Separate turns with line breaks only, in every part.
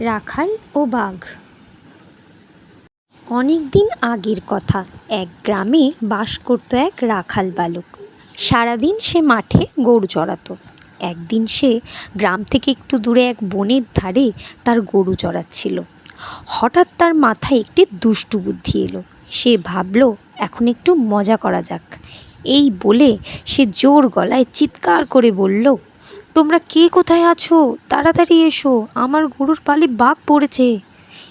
রাখাল ও বাঘ। অনেক দিন আগের কথা, এক গ্রামে বাস করত এক রাখাল বালক। সারাদিন সে মাঠে গরু চড়াতো। একদিন সে গ্রাম থেকে একটু দূরে এক বনের ধারে তার গরু চড়াচ্ছিল। হঠাৎ তার মাথায় একটি দুষ্টু বুদ্ধি এলো। সে ভাবলো, এখন একটু মজা করা যাক। এই বলে সে জোর গলায় চিৎকার করে বলল তোমরা কে কোথায় আছো? তাড়াতাড়ি এসো, আমার গরুর পালে বাঘ পড়েছে।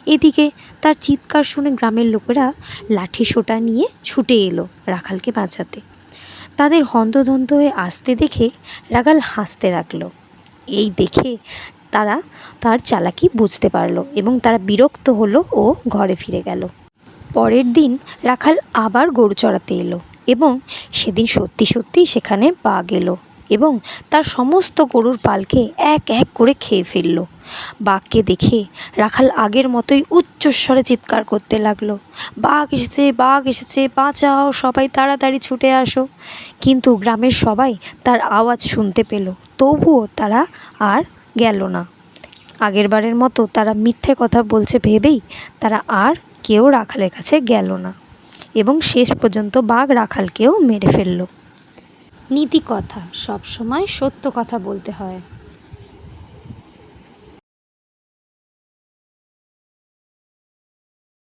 এদিকে তার চিৎকার শুনে গ্রামের লোকেরা লাঠি সোটা নিয়ে ছুটে এলো রাখালকে বাঁচাতে। তাদের হন্তদন্ত হয়ে আসতে দেখে রাখাল হাসতে লাগল। এই দেখে তারা তার চালাকি বুঝতে পারল এবং তারা বিরক্ত হলো ও ঘরে ফিরে গেল। পরের দিন রাখাল আবার গরু চড়াতে এলো এবং সেদিন সত্যি সত্যি সেখানে বাঘ এলো। এবং তার সমস্ত গরুর পালকে এক এক করে খেয়ে ফেলল। বাঘকে দেখে রাখাল আগের মতোই উচ্চস্বরে চিৎকার করতে লাগল, বাঘ এসেছে বাঘ এসেছে, বাঁচাও, সবাই তাড়াতাড়ি ছুটে আসো। কিন্তু গ্রামের সবাই তার আওয়াজ শুনতে পেল, তবুও তারা আর গেল না। আগের বারের মতো তারা মিথ্যে কথা বলছে ভেবেই তারা আর কেউ রাখালের কাছে গেল না এবং শেষ পর্যন্ত বাঘ রাখালকেও মেরে ফেলল। নীতি কথা সবসময় সত্য কথা বলতে হয়।